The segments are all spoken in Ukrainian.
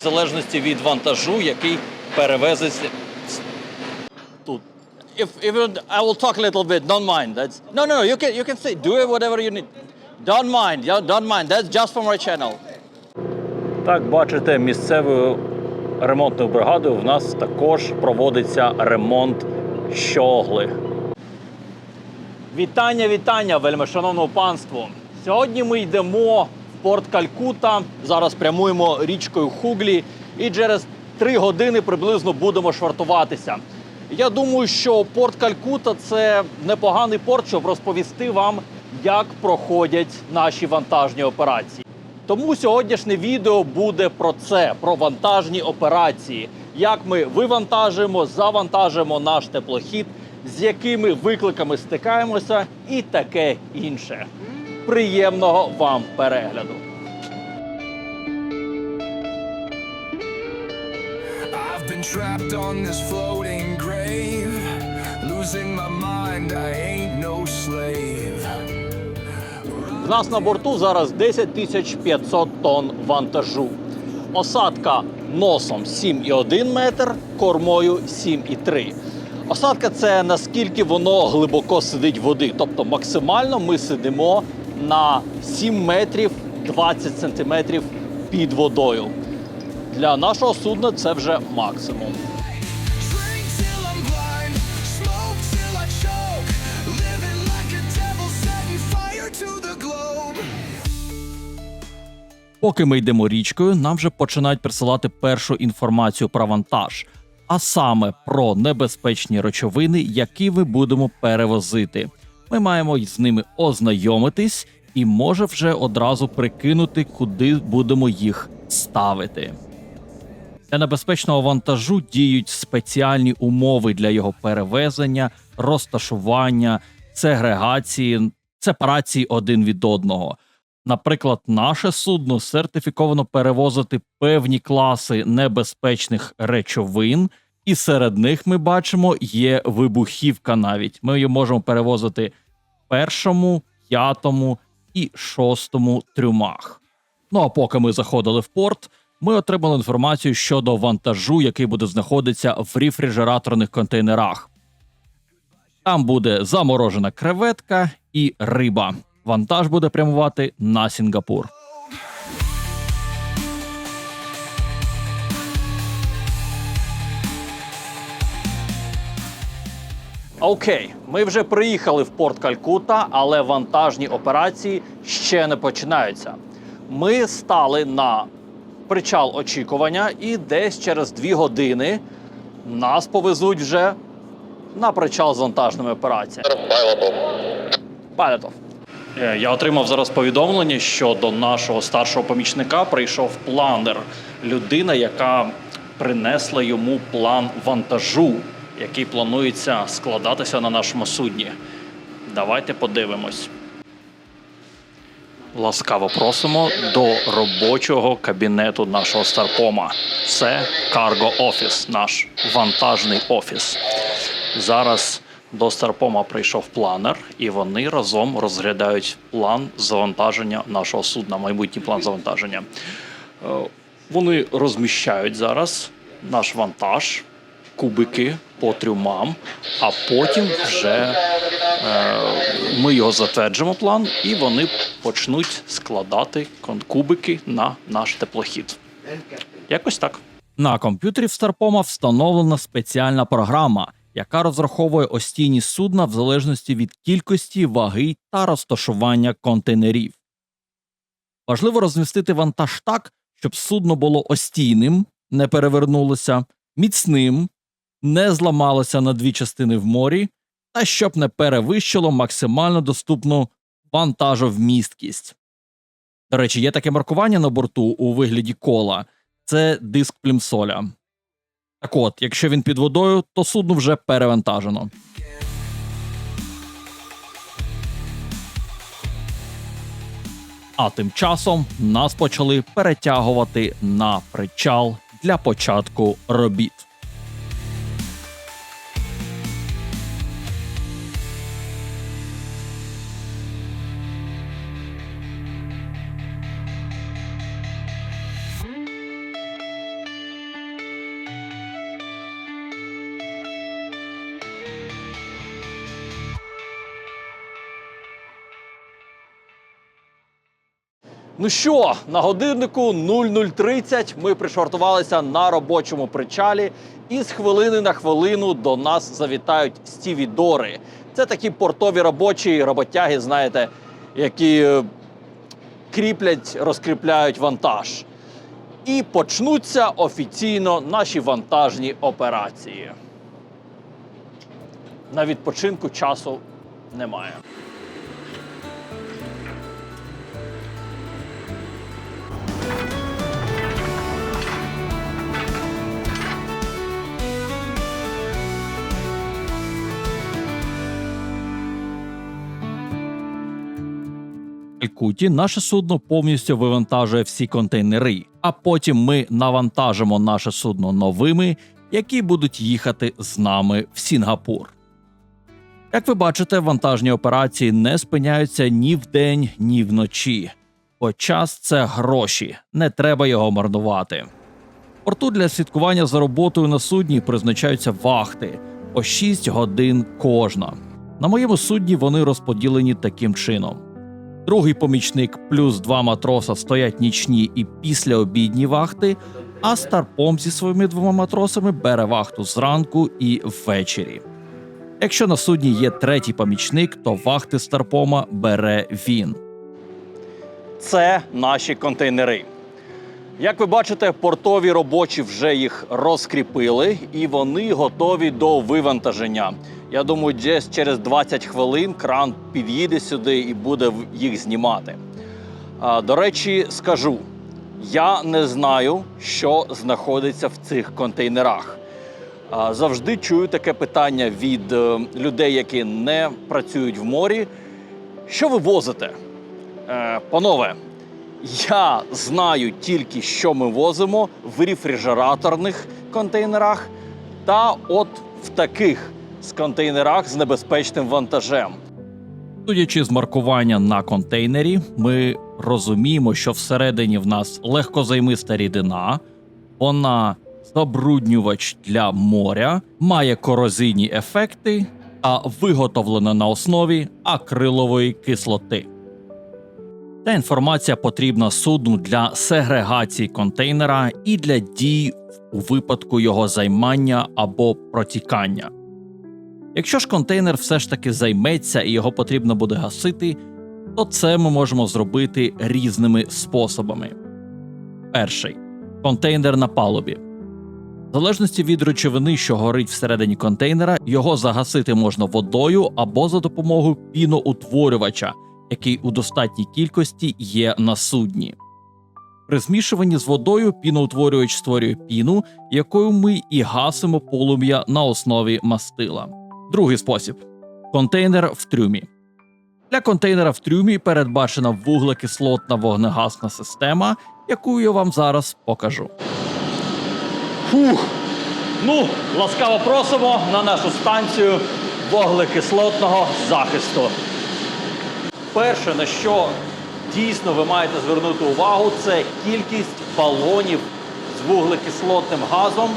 в залежності від вантажу, який перевезеться тут. If, if you, I will talk a little bit, don't mind. That's no, no, no. You can, you can say, do it whatever you need. Don't mind, don't mind. That's just for my channel. Так, бачите, місцевою ремонтною бригадою в нас також проводиться ремонт щогли. Вітання, вітання, вельми шановному панству. Сьогодні ми йдемо порт Калькута. Зараз прямуємо річкою Хуглі і через три години приблизно будемо швартуватися. Я думаю, що порт Калькута це непоганий порт, щоб розповісти вам, як проходять наші вантажні операції. Тому сьогоднішнє відео буде про це: про вантажні операції, як ми вивантажуємо, завантажуємо наш теплохід, з якими викликами стикаємося, і таке інше. Приємного вам перегляду! Trapped on this floating grave. Losing my mind, I ain't no slave. В нас на борту зараз 10 тисяч 500 тонн вантажу. Осадка носом 7,1 метр, кормою 7,3. Осадка це наскільки воно глибоко сидить води. Тобто максимально ми сидимо на 7 метрів 20 сантиметрів під водою. Для нашого судна це вже максимум. Поки ми йдемо річкою, нам вже починають присилати першу інформацію про вантаж, а саме про небезпечні речовини, які ми будемо перевозити. Ми маємо з ними ознайомитись і може вже одразу прикинути, куди будемо їх ставити. Для небезпечного вантажу діють спеціальні умови для його перевезення, розташування, сегрегації, сепарації один від одного. Наприклад, наше судно сертифіковано перевозити певні класи небезпечних речовин, і серед них ми бачимо є вибухівка навіть. Ми її можемо перевозити в першому, п'ятому і шостому трюмах. Ну а поки ми заходили в порт, ми отримали інформацію щодо вантажу, який буде знаходитися в рефрижераторних контейнерах. Там буде заморожена креветка і риба. Вантаж буде прямувати на Сінгапур. Окей, ми вже приїхали в порт Калькута, але вантажні операції ще не починаються. Ми стали на причал очікування, і десь через дві години нас повезуть вже на причал з вантажними операціями. Пайлотов. Е, Я отримав зараз повідомлення, що до нашого старшого помічника прийшов планер, людина, яка принесла йому план вантажу, який планується складатися на нашому судні. Давайте подивимось. Ласкаво просимо до робочого кабінету нашого старпома. Це Office, наш вантажний офіс. Зараз до старпома прийшов планер, і вони разом розглядають план завантаження нашого судна, майбутній план завантаження. Е, Вони розміщають зараз наш вантаж, кубики по трюмам, а потім вже е, ми його затверджимо план, і вони почнуть складати кубики на наш теплохід. Якось так. На комп'ютері в Старпома встановлена спеціальна програма, яка розраховує остійність судна в залежності від кількості, ваги та розташування контейнерів. Важливо розмістити вантаж так, щоб судно було остійним, не перевернулося, міцним, не зламалося на дві частини в морі, та щоб не перевищило максимально доступну вантажовмісткість. До речі, є таке маркування на борту у вигляді кола це диск плімсоля. Так от, якщо він під водою, то судно вже перевантажено. А тим часом нас почали перетягувати на причал для початку робіт. Ну що, на годиннику 00.30 ми пришвартувалися на робочому причалі, і з хвилини на хвилину до нас завітають стівідори. Це такі портові робочі роботяги, знаєте, які е, кріплять, розкріпляють вантаж. І почнуться офіційно наші вантажні операції. На відпочинку часу немає. Калькутті наше судно повністю вивантажує всі контейнери, а потім ми навантажимо наше судно новими, які будуть їхати з нами в Сінгапур. Як ви бачите, вантажні операції не спиняються ні вдень, ні вночі. Бо час це гроші, не треба його марнувати. Порту для слідкування за роботою на судні призначаються вахти по 6 годин кожна. На моєму судні вони розподілені таким чином. Другий помічник плюс два матроса стоять нічні і післяобідні вахти, а старпом зі своїми двома матросами бере вахту зранку і ввечері. Якщо на судні є третій помічник, то вахти старпома бере він. Це наші контейнери. Як ви бачите, портові робочі вже їх розкріпили і вони готові до вивантаження. Я думаю, десь через 20 хвилин кран під'їде сюди і буде їх знімати. До речі, скажу: я не знаю, що знаходиться в цих контейнерах. Завжди чую таке питання від е, людей, які не працюють в морі. Що ви возите? Е, панове, я знаю тільки, що ми возимо в рефрижераторних контейнерах та от в таких з контейнерах з небезпечним вантажем. Судячи з маркування на контейнері, ми розуміємо, що всередині в нас легкозаймиста рідина, вона забруднювач для моря, має корозійні ефекти та виготовлена на основі акрилової кислоти. Ця інформація потрібна судну для сегрегації контейнера і для дій у випадку його займання або протікання. Якщо ж контейнер все ж таки займеться і його потрібно буде гасити, то це ми можемо зробити різними способами. Перший контейнер на палубі. В залежності від речовини, що горить всередині контейнера, його загасити можна водою або за допомогою піноутворювача, який у достатній кількості є на судні. При змішуванні з водою піноутворювач створює піну, якою ми і гасимо полум'я на основі мастила. Другий спосіб контейнер в трюмі. Для контейнера в трюмі передбачена вуглекислотна вогнегасна система, яку я вам зараз покажу. Фух. Ну, ласкаво просимо на нашу станцію вуглекислотного захисту. Перше, на що дійсно ви маєте звернути увагу, це кількість балонів з вуглекислотним газом,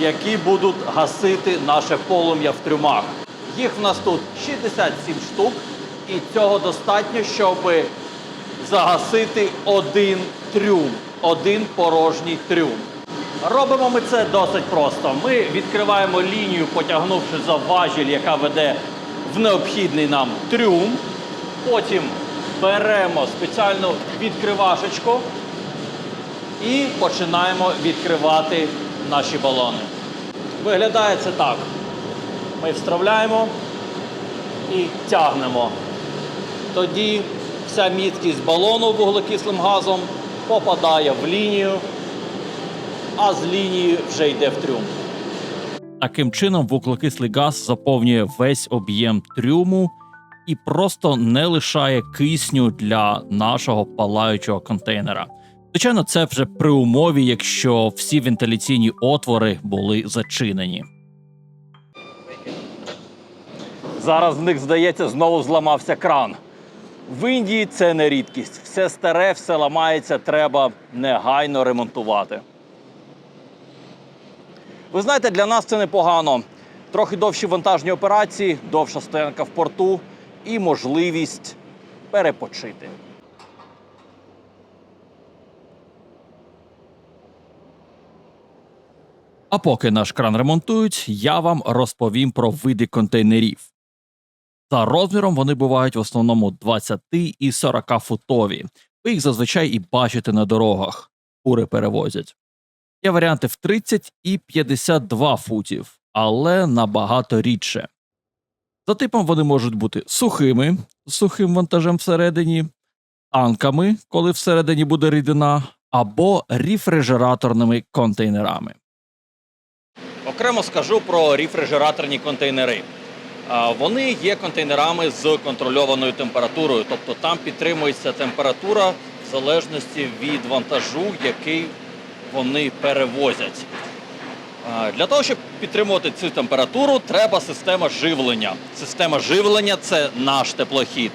які будуть гасити наше полум'я в трюмах. Їх в нас тут 67 штук, і цього достатньо, щоб загасити один трюм, один порожній трюм. Робимо ми це досить просто. Ми відкриваємо лінію, потягнувши за важіль, яка веде в необхідний нам трюм. Потім беремо спеціальну відкривашечку і починаємо відкривати наші балони. Виглядає це так. Ми вставляємо і тягнемо. Тоді вся міткість балону вуглекислим газом попадає в лінію, а з лінії вже йде в трюм. Таким чином, вуглекислий газ заповнює весь об'єм трюму і просто не лишає кисню для нашого палаючого контейнера. Звичайно, це вже при умові, якщо всі вентиляційні отвори були зачинені. Зараз в них, здається, знову зламався кран. В Індії це не рідкість. Все старе, все ламається, треба негайно ремонтувати. Ви знаєте, для нас це непогано. Трохи довші вантажні операції, довша стоянка в порту і можливість перепочити. А поки наш кран ремонтують, я вам розповім про види контейнерів. За розміром вони бувають в основному 20 і 40 футові. Ви їх зазвичай і бачите на дорогах. Фури перевозять. Є варіанти в 30 і 52 футів, але набагато рідше. За типом вони можуть бути сухими з сухим вантажем всередині, танками, коли всередині буде рідина, або рефрижераторними контейнерами. Окремо скажу про рефрижераторні контейнери. Вони є контейнерами з контрольованою температурою, тобто там підтримується температура в залежності від вантажу, який вони перевозять. Для того, щоб підтримувати цю температуру, треба система живлення. Система живлення це наш теплохід.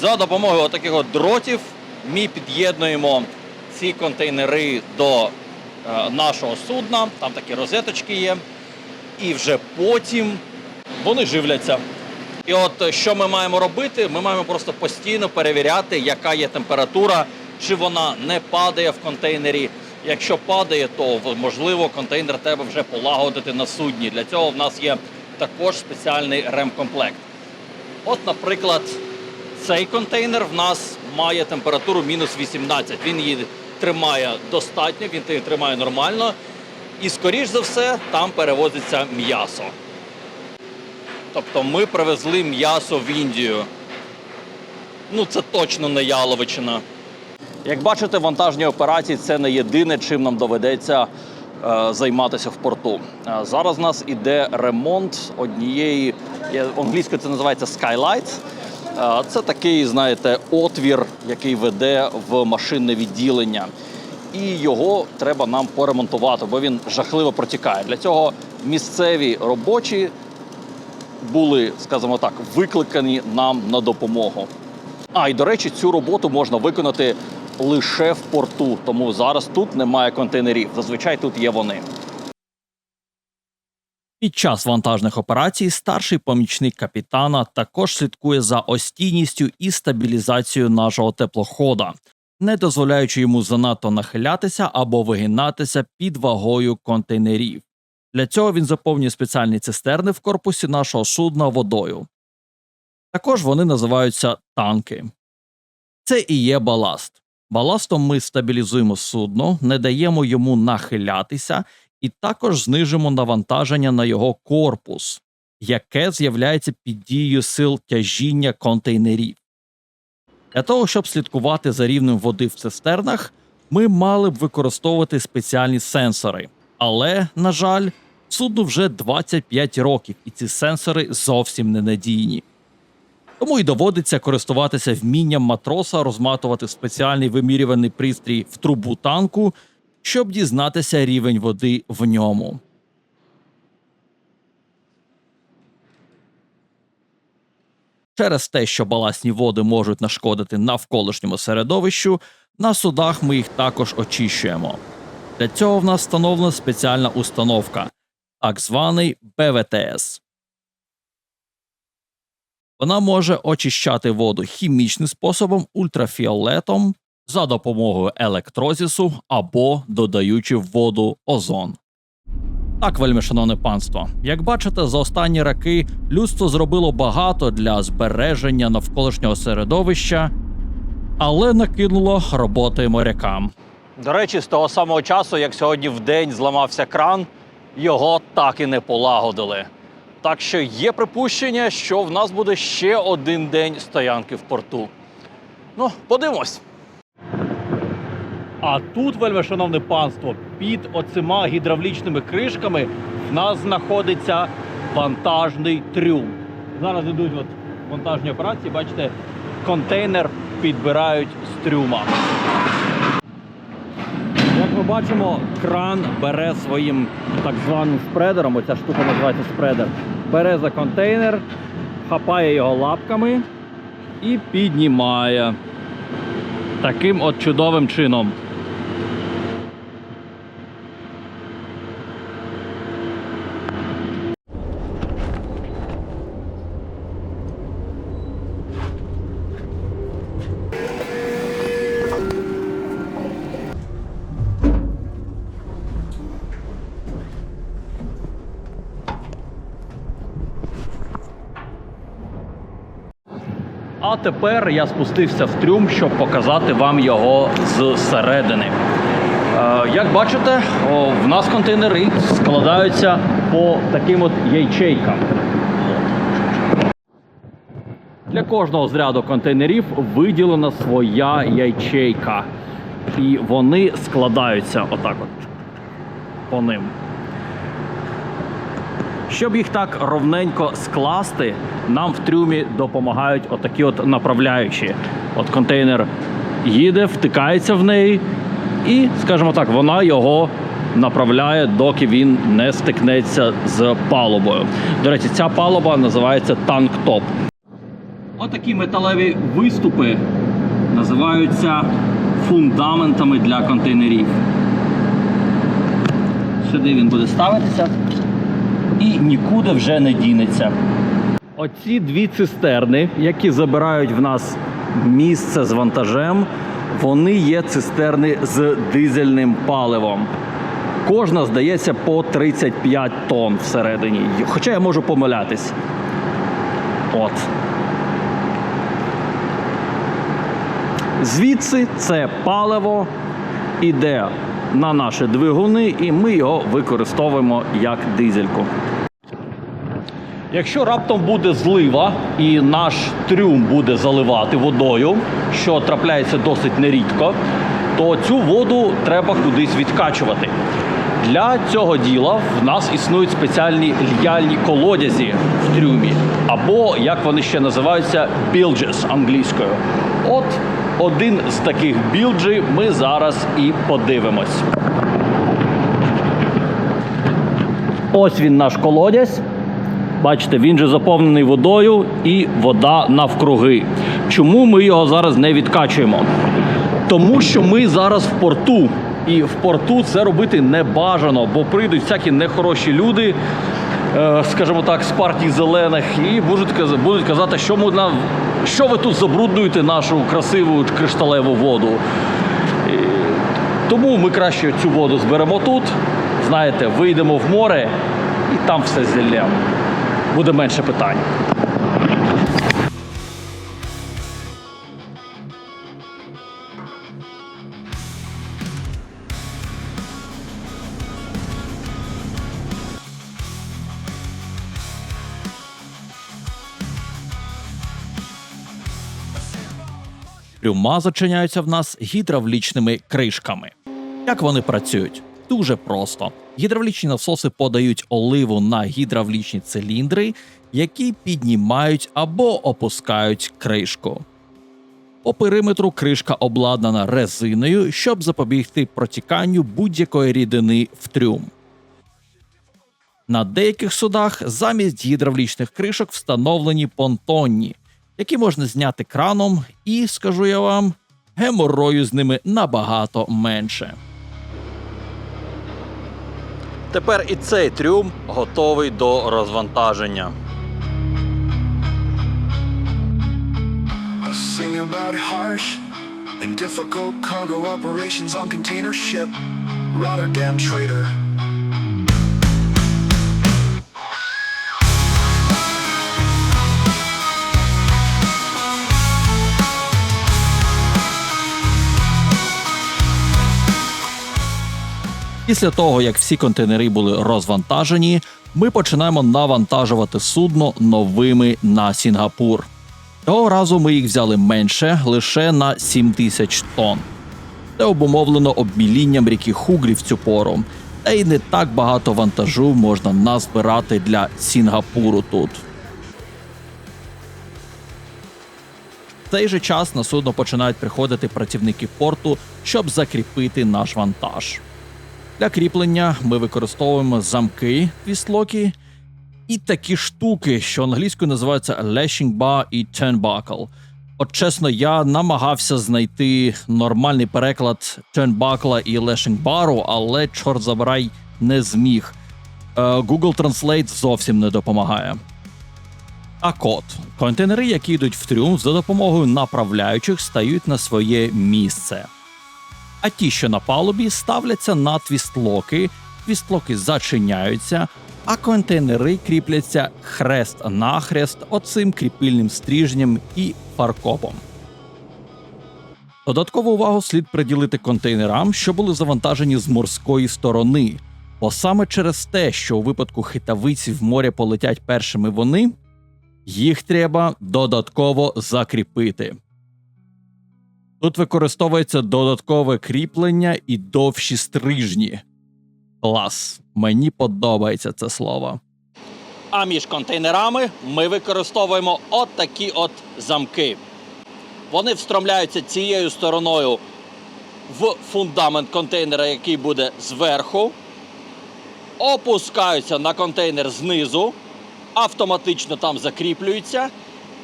За допомогою таких дротів ми під'єднуємо ці контейнери до нашого судна, там такі розеточки є, і вже потім вони живляться. І от е, що ми маємо робити? Ми маємо просто постійно перевіряти, яка є температура, чи вона не падає в контейнері. Якщо падає, то можливо контейнер треба вже полагодити на судні. Для цього в нас є також спеціальний ремкомплект. От, наприклад, цей контейнер в нас має температуру мінус 18. Він її тримає достатньо, він тримає нормально. І, скоріш за все, там перевозиться м'ясо. Тобто ми привезли м'ясо в Індію. Ну, це точно не яловичина. Як бачите, вантажні операції це не єдине, чим нам доведеться е, займатися в порту. Е, зараз у нас іде ремонт однієї, англійською це називається Skylights. Це такий, знаєте, отвір, який веде в машинне відділення. І його треба нам поремонтувати, бо він жахливо протікає. Для цього місцеві робочі були, скажімо так, викликані нам на допомогу. А і до речі, цю роботу можна виконати лише в порту, тому зараз тут немає контейнерів. Зазвичай тут є вони. Під час вантажних операцій старший помічник капітана також слідкує за остійністю і стабілізацією нашого теплохода, не дозволяючи йому занадто нахилятися або вигинатися під вагою контейнерів. Для цього він заповнює спеціальні цистерни в корпусі нашого судна водою. Також вони називаються танки. Це і є баласт. Баластом ми стабілізуємо судно, не даємо йому нахилятися і також знижимо навантаження на його корпус, яке з'являється під дією сил тяжіння контейнерів. Для того, щоб слідкувати за рівнем води в цистернах, ми мали б використовувати спеціальні сенсори. Але, на жаль, судну вже 25 років, і ці сенсори зовсім ненадійні. Тому й доводиться користуватися вмінням матроса розматувати спеціальний вимірюваний пристрій в трубу танку, щоб дізнатися рівень води в ньому. Через те, що баласні води можуть нашкодити навколишньому середовищу, на судах ми їх також очищуємо. Для цього в нас встановлена спеціальна установка, так званий БВТС. Вона може очищати воду хімічним способом ультрафіолетом за допомогою електрозісу або додаючи в воду озон. Так, вельми шановне панство, як бачите, за останні роки людство зробило багато для збереження навколишнього середовища, але накинуло роботи морякам. До речі, з того самого часу, як сьогодні в день зламався кран, його так і не полагодили. Так що є припущення, що в нас буде ще один день стоянки в порту. Ну, подивимось. А тут, вельми шановне панство, під оцима гідравлічними кришками в нас знаходиться вантажний трюм. Зараз йдуть от вантажні операції, бачите, контейнер підбирають з трюма. Як ми бачимо, кран бере своїм так званим спредером, оця штука називається спредер, бере за контейнер, хапає його лапками і піднімає. Таким от чудовим чином. А тепер я спустився в трюм, щоб показати вам його зсередини. Е, Як бачите, в нас контейнери складаються по таким от ячейкам. Для кожного з ряду контейнерів виділена своя ячейка. І вони складаються отак от по ним. Щоб їх так ровненько скласти, нам в трюмі допомагають отакі от направляючі. От контейнер їде, втикається в неї, і, скажімо так, вона його направляє, доки він не стикнеться з палубою. До речі, ця палуба називається танк-топ. Отакі металеві виступи називаються фундаментами для контейнерів. Сюди він буде ставитися і нікуди вже не дінеться. Оці дві цистерни, які забирають в нас місце з вантажем, вони є цистерни з дизельним паливом. Кожна здається по 35 тонн всередині. Хоча я можу помилятись. От. Звідси це паливо іде на наші двигуни, і ми його використовуємо як дизельку. Якщо раптом буде злива і наш трюм буде заливати водою, що трапляється досить нерідко, то цю воду треба кудись відкачувати. Для цього діла в нас існують спеціальні льяльні колодязі в трюмі, або як вони ще називаються, bilges англійською. От один з таких білджі ми зараз і подивимось. Ось він наш колодязь. Бачите, він же заповнений водою і вода навкруги. Чому ми його зараз не відкачуємо? Тому що ми зараз в порту. І в порту це робити не бажано, бо прийдуть всякі нехороші люди, е, скажімо так, з партії зелених, і будуть, казати, що, ми на, що ви тут забруднюєте нашу красиву кришталеву воду. Тому ми краще цю воду зберемо тут. Знаєте, вийдемо в море і там все зіллємо. Буде менше питань. Трюма зачиняються в нас гідравлічними кришками. Як вони працюють? Дуже просто. Гідравлічні насоси подають оливу на гідравлічні циліндри, які піднімають або опускають кришку. По периметру кришка обладнана резиною, щоб запобігти протіканню будь-якої рідини в трюм. На деяких судах замість гідравлічних кришок встановлені понтонні, які можна зняти краном, і, скажу я вам, геморою з ними набагато менше. Тепер і цей трюм готовий до розвантаження. Sing about harsh and difficult cargo operations on container ship Rotterdam Trader. Після того, як всі контейнери були розвантажені, ми починаємо навантажувати судно новими на Сінгапур. Цього разу ми їх взяли менше лише на 7 тисяч тонн. Це обумовлено обмілінням ріки Хуглі в цю пору, та й не так багато вантажу можна назбирати для Сінгапуру тут. В цей же час на судно починають приходити працівники порту, щоб закріпити наш вантаж. Для кріплення ми використовуємо замки твістлоки і такі штуки, що англійською називаються lashing bar і turnbuckle. От чесно, я намагався знайти нормальний переклад turnbuckle і lashing barу, але чорт забирай не зміг. Е, Google Translate зовсім не допомагає. Так от, контейнери, які йдуть в трюм, за допомогою направляючих стають на своє місце. А ті, що на палубі, ставляться на твістлоки, твістлоки зачиняються, а контейнери кріпляться хрест-нахрест оцим кріпильним стрижнем і фаркопом. Додаткову увагу слід приділити контейнерам, що були завантажені з морської сторони, бо саме через те, що у випадку хитавиці в море полетять першими вони, їх треба додатково закріпити. Тут використовується додаткове кріплення і довші стрижні. Клас, мені подобається це слово. А між контейнерами ми використовуємо от такі от замки. Вони встромляються цією стороною в фундамент контейнера, який буде зверху, опускаються на контейнер знизу, автоматично там закріплюються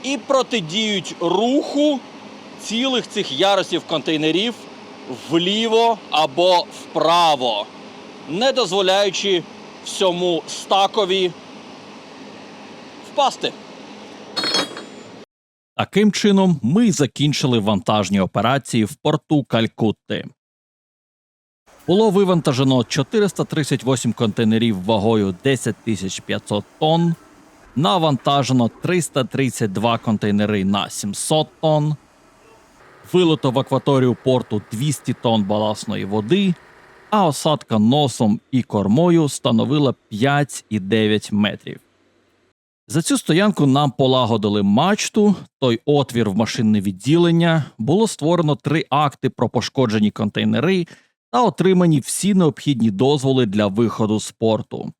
і протидіють руху цілих цих ярусів контейнерів вліво або вправо, не дозволяючи всьому стакові впасти. Таким чином, ми закінчили вантажні операції в порту Калькутти. Було вивантажено 438 контейнерів вагою 10 500 тонн, навантажено 332 контейнери на 700 тонн, вилито в акваторію порту 200 тонн баласної води, а осадка носом і кормою становила 5,9 метрів. За цю стоянку нам полагодили мачту, той отвір в машинне відділення. Було створено три акти про пошкоджені контейнери та отримані всі необхідні дозволи для виходу з порту.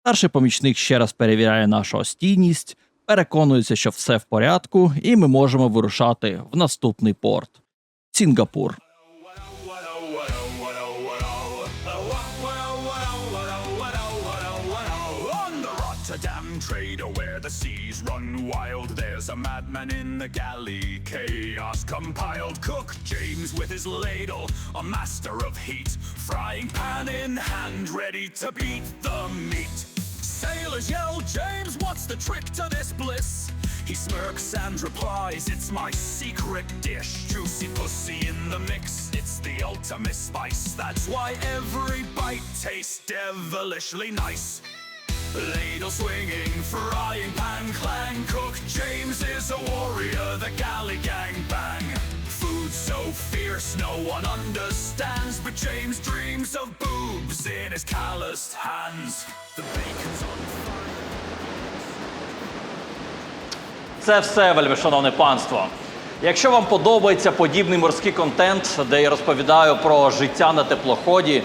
Старший помічник ще раз перевіряє нашу стійність, переконується, що все в порядку, і ми можемо вирушати в наступний порт Сінгапур. Trader where the seas run wild, there's a madman in the galley, chaos compiled. Cook James with his ladle, a master of heat, frying pan in hand, ready to beat the meat. Sailors yell, James, what's the trick to this bliss? He smirks and replies, It's my secret dish. Juicy pussy in the mix, it's the ultimate spice. That's why every bite tastes devilishly nice. Ladle swinging, frying pan clang. Cook James is a warrior, the galley gang bang. Food so fierce, no one understands. But James dreams of boobs in his calloused hands. The bacon's on fire. Це все, вельмишановне панство. Якщо вам подобається подібний морський контент, де я розповідаю про життя на теплоході,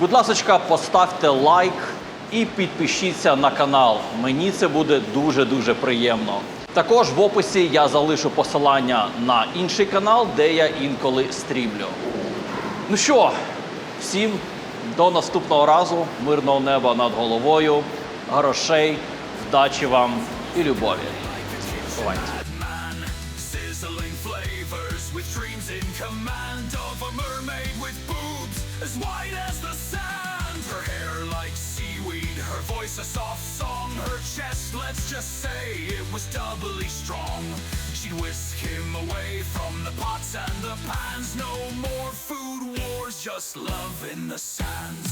будь ласка, поставте лайк і підпишіться на канал. Мені це буде дуже-дуже приємно. Також в описі я залишу посилання на інший канал, де я інколи стрімлю. Ну що, всім до наступного разу. Мирного неба над головою, грошей, вдачі вам і любові. Бувайте. Was doubly strong. She'd whisk him away from the pots and the pans. No more food wars, just love in the sands.